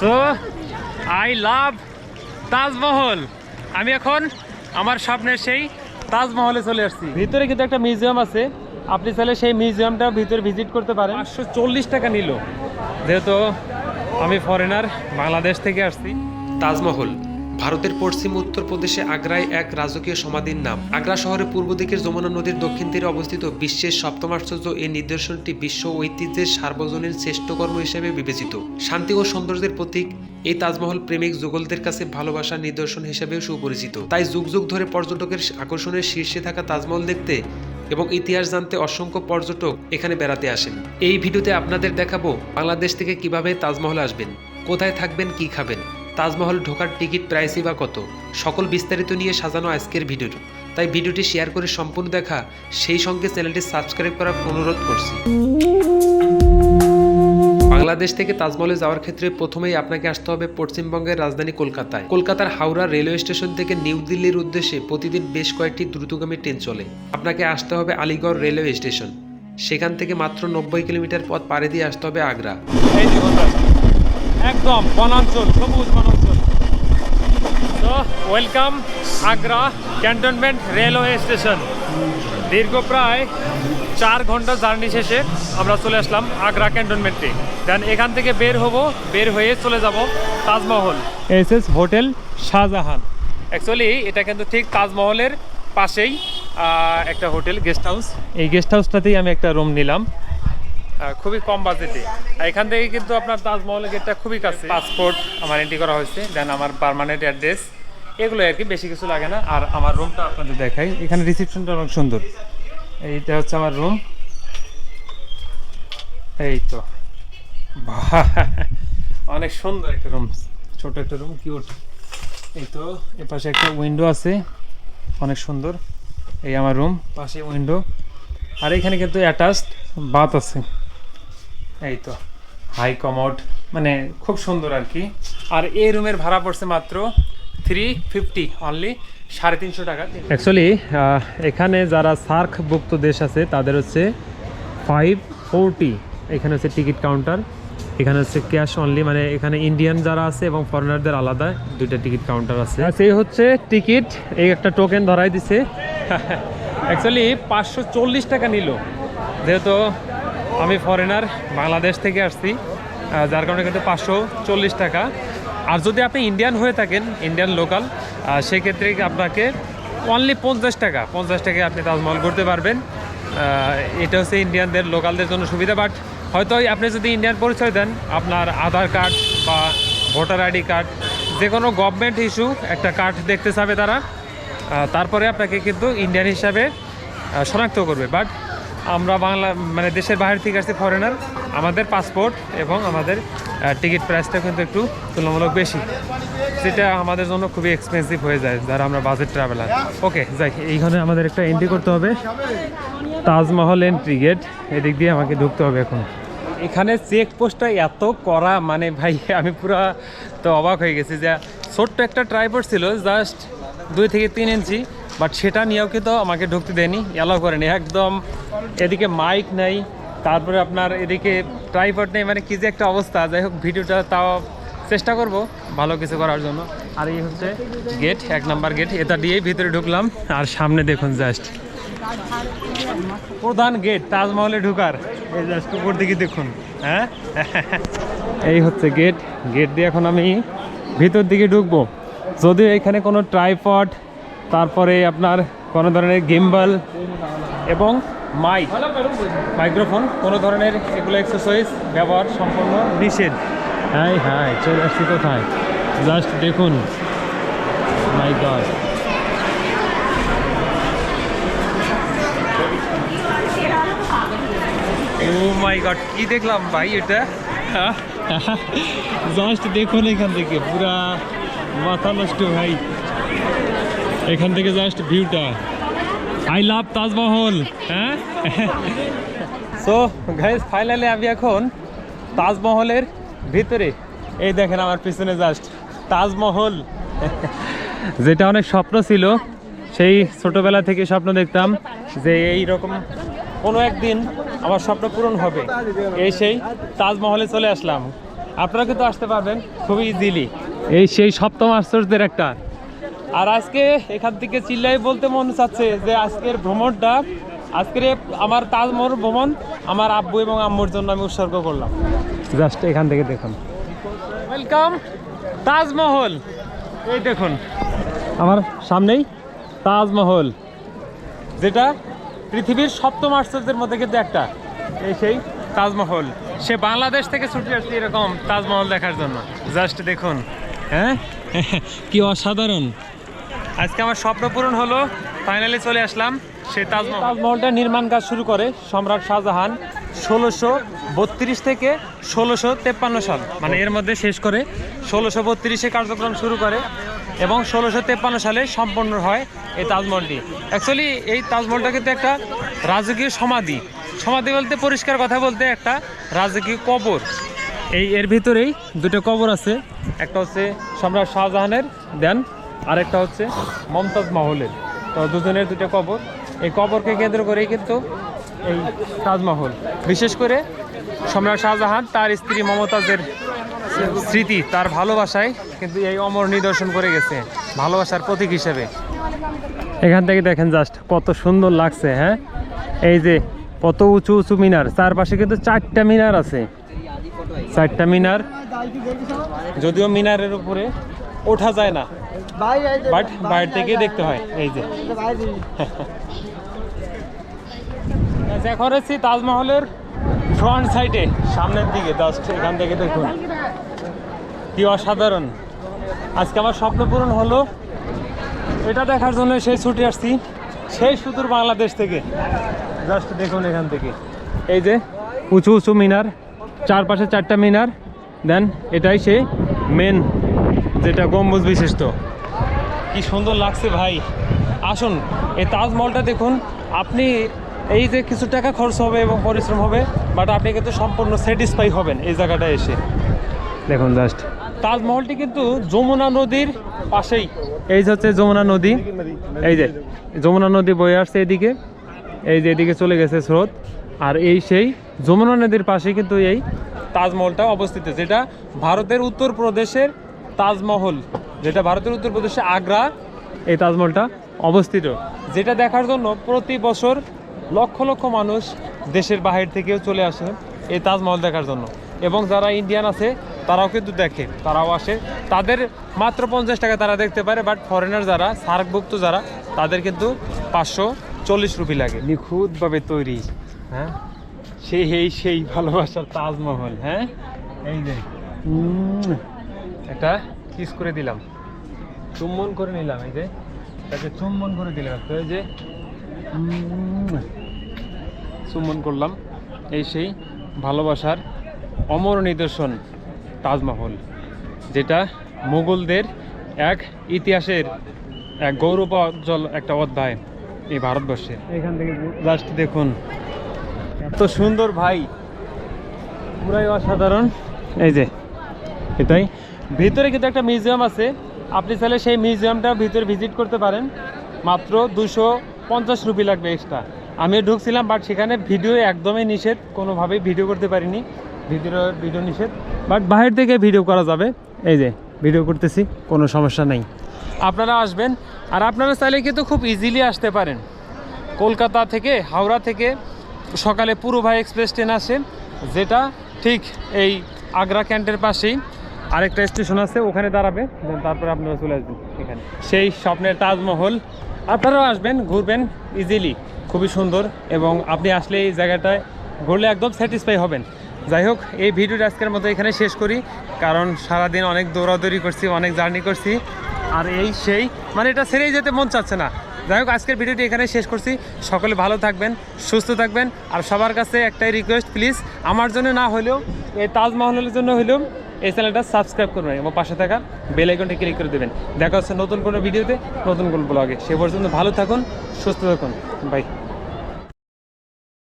So I love Taj Mahal আমি এখন আমার স্বপ্নের সেই তাজমহলে চলে আসছি। ভিতরে কিন্তু একটা মিউজিয়াম আছে। আপনি চাইলে সেই মিউজিয়ামটা ভিতরে ভিজিট করতে পারেন। পাঁচশো চল্লিশ টাকা নিল। যেহেতু আমি ফরেনার বাংলাদেশ থেকে আসছি। তাজমহল। ভারতের পশ্চিম উত্তরপ্রদেশে আগ্রায় এক রাজকীয় সমাধির নাম। আগ্রা শহরের পূর্ব দিকের যমুনা নদীর দক্ষিণ তীরে অবস্থিত বিশ্বের সপ্তম আশ্চর্য এই নিদর্শনটি বিশ্ব ঐতিহ্যের সার্বজনীন শ্রেষ্ঠকর্ম হিসেবে বিবেচিত। শান্তি ও সৌন্দর্যের প্রতীক, এই তাজমহল প্রেমিক যুগলদের কাছে ভালোবাসার নিদর্শন হিসেবেও সুপরিচিত। তাই যুগ যুগ ধরে পর্যটকের আকর্ষণের শীর্ষে থাকা তাজমহল দেখতে এবং ইতিহাস জানতে অসংখ্য পর্যটক এখানে বেড়াতে আসেন। এই ভিডিওতে আপনাদের দেখাবো বাংলাদেশ থেকে কীভাবে তাজমহল আসবেন, কোথায় থাকবেন, কি খাবেন। তাজমহল ঢোকার টিকিট প্রাইসই বা কত? সকল বিস্তারিত নিয়ে সাজানো আজকের ভিডিও তাই ভিডিওটি শেয়ার করে সম্পূর্ণ দেখা, সেই সঙ্গে চ্যানেলটি সাবস্ক্রাইব করার অনুরোধ করছি। বাংলাদেশ থেকে তাজমহলে যাওয়ার ক্ষেত্রে প্রথমেই আপনাকে আসতে হবে পশ্চিমবঙ্গের রাজধানী কলকাতায়। কলকাতার হাওড়া রেলওয়ে স্টেশন থেকে নিউ দিল্লির উদ্দেশ্যে প্রতিদিন বেশ কয়েকটি দ্রুতগামী ট্রেন চলে। আপনাকে আসতে হবে আলিগড় রেলওয়ে স্টেশন। সেখান থেকে মাত্র নব্বই কিলোমিটার পথ পাড়ি দিয়ে আসতে হবে আগ্রা। একদম বনাঞ্চল, সবুজ বনাঞ্চল। তো welcome Agra cantonment railway station দীর্ঘ প্রায় চার ঘণ্টা জার্নি শেষে আমরা চলে আসলাম আগ্রা ক্যান্টনমেন্টে দেন এখান থেকে বের হব বের হয়ে চলে যাব Taj Mahal. S S hotel Shahjahan. Actually এটা কিন্তু ঠিক তাজমহলের পাশেই একটা হোটেল গেস্ট হাউস এই গেস্ট হাউসটাতেই আমি একটা রুম নিলাম। খুবই কম বাজেটে। এখান থেকে কিন্তু আপনার তাজমহলের গেটটা খুবই কাছে। পাসপোর্ট আমার এন্ট্রি করা হয়েছে দেন আমার পার্মানেন্ট অ্যাড্রেস এগুলো আর কি বেশি কিছু লাগে না। আর আমার রুমটা আপনাদের দেখাই। এখানে রিসিপশনটা অনেক সুন্দর। এইটা হচ্ছে আমার রুম এই তো অনেক সুন্দর একটা রুম ছোট একটা রুম কিউট এই তো এ পাশে একটা উইন্ডো আছে। অনেক সুন্দর। এই আমার রুম পাশে উইন্ডো আর এখানে কিন্তু অ্যাটাচড বাথ আছে। এই তো হাই কমোড মানে খুব সুন্দর আর কি। আর এই রুমের ভাড়া পড়ছে মাত্র থ্রি ফিফটি অনলি সাড়ে তিনশো টাকা। অ্যাকচুয়ালি এখানে যারা সার্কভুক্ত দেশ আছে তাদের হচ্ছে ফাইভ ফোরটি এখানে হচ্ছে টিকিট কাউন্টার এখানে হচ্ছে ক্যাশ অনলি মানে এখানে ইন্ডিয়ান যারা আছে এবং ফরেনারদের আলাদা দুইটা টিকিট কাউন্টার আছে। সেই হচ্ছে টিকিট এই একটা টোকেন ধরাই দিছে। অ্যাকচুয়ালি পাঁচশো চল্লিশ টাকা নিল। যেহেতু আমি ফরেনার বাংলাদেশ থেকে আসছি যার কারণে কিন্তু পাঁচশো চল্লিশ টাকা। আর যদি আপনি ইন্ডিয়ান হয়ে থাকেন ইন্ডিয়ান লোকাল সেক্ষেত্রে আপনাকে অনলি পঞ্চাশ টাকা, পঞ্চাশ টাকায় আপনি তাজমহল করতে পারবেন। এটা হচ্ছে ইন্ডিয়ানদের লোকালদের জন্য সুবিধা বাট হয়তো আপনি যদি ইন্ডিয়ান পরিচয় দেন, আপনার আধার কার্ড বা ভোটার আইডি কার্ড যে কোনো গভর্নমেন্ট ইস্যু একটা কার্ড দেখতে চাবে তারা। তারপরে আপনাকে কিন্তু ইন্ডিয়ান হিসাবে শনাক্ত করবে বাট আমরা বাংলা মানে দেশের বাইরে থেকে আসছি ফরেনার আমাদের পাসপোর্ট এবং আমাদের টিকিট প্রাইসটা কিন্তু একটু তুলনামূলক বেশি, যেটা আমাদের জন্য খুবই এক্সপেন্সিভ হয়ে যায়, যারা আমরা বাজেট ট্রাভেলার ওকে যাই, এইখানে আমাদের একটা এন্ট্রি করতে হবে। তাজমহল এন্ট্রি গেট এদিক দিয়ে আমাকে ঢুকতে হবে এখন। এখানে চেক পোস্টটা এত করা মানে ভাই, আমি পুরা তো অবাক হয়ে গেছি যে ছোট্ট একটা ট্রাইপড ছিল জাস্ট দুই থেকে তিন ইঞ্চি বাট সেটা নিয়েও কিন্তু আমাকে ঢুকতে দেয়নি অ্যালাউ করেনি। একদম এদিকে মাইক নেই, তারপরে আপনার এদিকে ট্রাইপড নেই মানে কি যে একটা অবস্থা। যাই হোক, ভিডিওটা তাও চেষ্টা করব ভালো কিছু করার জন্য। আর এই হচ্ছে গেট এক নাম্বার গেট এটা দিয়েই ভিতরে ঢুকলাম। আর সামনে দেখুন জাস্ট প্রধান গেট তাজমহলে ঢুকার। এই জাস্ট উপর দিকে দেখুন হ্যাঁ? এই হচ্ছে গেট গেট দিয়ে এখন আমি ভিতর দিকে ঢুকবো। যদিও এখানে কোনো ট্রাইপড তারপরে আপনার কোনো ধরনের গিম্বল এবং মাইক, মাইক্রোফোন, কোনো ধরনের এগুলো এক্সারসাইজ ব্যবহার সম্পূর্ণ নিষেধ। হ্যাঁ হ্যাঁ চলে আসছি কোথায়? জাস্ট দেখুন। মাই গড ও মাই গড কি দেখলাম ভাই এটা? জাস্ট দেখুন এখান থেকে, পুরা মাথা নষ্ট ভাই। এখান থেকে জাস্ট ভিউটা। আই লাভ তাজমহল হ্যাঁ? সো গাইজ ফাইনালি আমি এখন তাজমহলের ভিতরে। এই দেখেন আমার পিছনে জাস্ট তাজমহল। যেটা অনেক স্বপ্ন ছিল, সেই ছোটবেলা থেকে স্বপ্ন দেখতাম যে এই রকম কোনো একদিন আমার স্বপ্ন পূরণ হবে। এই সেই তাজমহলে চলে আসলাম। আপনারা কিন্তু আসতে পারবেন খুবই ইজিলি এই সেই সপ্তম আশ্চর্যের একটা আর আজকে এখান থেকে চিল্লাই বলতে মন চাচ্ছে যে আজকের ভ্রমণটা আজকের আমার তাজমহল ভ্রমণ আমার আব্বু এবং আম্মুর জন্য আমি উৎসর্গ করলাম। জাস্ট এখান থেকে দেখুন। ওয়েলকাম তাজমহল। এই দেখুন আমার সামনেই তাজমহল যেটা পৃথিবীর সপ্তম আশ্চর্যের মধ্যে কিন্তু একটা। এই সেই তাজমহল। সে বাংলাদেশ থেকে ছুটে আসছে এরকম তাজমহল দেখার জন্য। জাস্ট দেখুন হ্যাঁ? কি অসাধারণ। আজকে আমার স্বপ্ন পূরণ হলো ফাইনালি চলে আসলাম, সেই তাজমহল। তাজমহলটা নির্মাণ কাজ শুরু করে সম্রাট শাহজাহান ষোলোশো বত্রিশ থেকে ষোলোশো তেপ্পান্ন সাল। মানে এর মধ্যে শেষ করে ষোলোশো বত্রিশে কার্যক্রম শুরু করে এবং ষোলোশো তেপ্পান্ন সালে সম্পন্ন হয় এই তাজমহলটি। অ্যাকচুয়ালি এই তাজমহলটা কিন্তু একটা রাজকীয় সমাধি। সমাধি বলতে পরিষ্কার কথা বলতে একটা রাজকীয় কবর। এই এর ভিতরেই দুটো কবর আছে। একটা হচ্ছে সম্রাট শাহজাহানের, দেন আরেকটা হচ্ছে মমতাজ মহলের। তো দুজনের দুটো কবর। এই কবরকে কেন্দ্র করেই কিন্তু এই তাজমহল। বিশেষ করে সম্রাট শাহজাহান তার স্ত্রী মমতাজের স্মৃতি, তার ভালোবাসায় কিন্তু এই অমর নিদর্শন করে গেছে, ভালোবাসার প্রতীক হিসেবে। এখান থেকে দেখেন জাস্ট কত সুন্দর লাগছে হ্যাঁ? এই যে কত উঁচু উঁচু মিনার, চারপাশে কিন্তু চারটা মিনার আছে। চারটা মিনার, যদিও মিনারের উপরে ওঠা যায় না। বাট বাইরে থেকে দেখতে হয় এই যে। এখন এসেছি তাজমহলের ফ্রন্ট সাইডে সামনের দিকে জাস্ট এখান থেকে দেখুন। কি অসাধারণ। আজকে আমার স্বপ্ন পূরণ হলো এটা দেখার জন্য সেই ছুটে আসছি সেই সুদূর বাংলাদেশ থেকে। জাস্ট দেখুন এখান থেকে। এই যে উঁচু উঁচু মিনার চারপাশে চারটা মিনার দেন এটাই সেই মেন যেটা গম্বুজ বিশিষ্ট। কি সুন্দর লাগছে ভাই। আসুন এই তাজমহলটা দেখুন। আপনি এই যে কিছু টাকা খরচ হবে এবং পরিশ্রম হবে বাট আপনি কিন্তু সম্পূর্ণ স্যাটিসফাই হবেন এই জায়গাটা এসে। দেখুন জাস্ট তাজমহলটি কিন্তু যমুনা নদীর পাশেই। এই যে হচ্ছে যমুনা নদী। এই যে যমুনা নদী বয়ে আসছে এদিকে। এই যে এদিকে চলে গেছে স্রোত। আর এই সেই যমুনা নদীর পাশে কিন্তু এই তাজমহলটা অবস্থিত যেটা ভারতের উত্তরপ্রদেশের তাজমহল যেটা ভারতের উত্তরপ্রদেশে আগ্রা এই তাজমহলটা অবস্থিত। যেটা দেখার জন্য প্রতি বছর লক্ষ লক্ষ মানুষ দেশের বাহির থেকেও চলে আসে এই তাজমহল দেখার জন্য। এবং যারা ইন্ডিয়ান আছে তারাও কিন্তু দেখে তারাও আসে। তাদের মাত্র পঞ্চাশ টাকা তারা দেখতে পারে বাট ফরেনার যারা সার্কভুক্ত যারা তাদের কিন্তু পাঁচশো চল্লিশ রুপি লাগে। নিখুঁতভাবে তৈরি। হ্যাঁ? সেই সেই ভালোবাসার তাজমহল হ্যাঁ? এই উম, একটা কিস করে দিলাম। চুম্বন করে নিলাম, এই যে। তাকে চুম্বন করে দিলাম একটা এই যে। চুম্বন করলাম, এই সেই ভালোবাসার অমর নিদর্শন তাজমহল, যেটা মুঘলদের এক ইতিহাসের এক গৌরবোজ্জ্বল একটা অধ্যায় এই ভারতবর্ষে। এখান থেকে লাস্ট দেখুন। এত সুন্দর ভাই। পুরাই অসাধারণ। এই যে, এটাই। ভিতরে কিন্তু একটা মিউজিয়াম আছে। আপনি চাইলে সেই মিউজিয়ামটা ভিতরে ভিজিট করতে পারেন। মাত্র দুশো পঞ্চাশ রুপি লাগবে এক্সট্রা আমি ঢুকছিলাম বাট সেখানে ভিডিও একদমই নিষেধ। কোনোভাবেই ভিডিও করতে পারিনি। ভিডিও ভিডিও নিষেধ। বাট বাইরে থেকে ভিডিও করা যাবে। এই যে ভিডিও করতেছি, কোনো সমস্যা নেই। আপনারা আসবেন। আর আপনারা চাইলে কিন্তু খুব ইজিলি আসতে পারেন। কলকাতা থেকে, হাওড়া থেকে, সকালে পুরো ভাই এক্সপ্রেস ট্রেন আসে। যেটা ঠিক এই আগ্রা ক্যান্টের পাশেই। আরেকটা স্টেশন আছে, ওখানে দাঁড়াবে তারপরে আপনারা চলে আসবেন এখানে। সেই স্বপ্নের তাজমহল, আপনারাও আসবেন, ঘুরবেন ইজিলি খুবই সুন্দর, এবং আপনি আসলে এই জায়গাটায় ঘুরলে একদম স্যাটিসফাই হবেন। যাই হোক, এই ভিডিওটা আজকের মতো এখানে শেষ করি, কারণ সারাদিন অনেক দৌড়াদৌড়ি করছি, অনেক জার্নি করছি, আর এই সেই মানে এটা ছেড়েই যেতে মন চাচ্ছে না। যাই হোক, আজকের ভিডিওটি এখানে শেষ করছি, সকলে ভালো থাকবেন, সুস্থ থাকবেন, আর সবার কাছে একটাই রিকোয়েস্ট প্লিজ আমার জন্য না হলেও, এই তাজমহলের জন্য হলেও এই চ্যানেলটা সাবস্ক্রাইব করবেন, এবং পাশে থাকা বেল আইকনটি ক্লিক করে দেবেন। দেখা হচ্ছে নতুন কোনো ভিডিওতে, নতুন কোনো ব্লগে সে পর্যন্ত ভালো থাকুন, সুস্থ থাকুন। বাই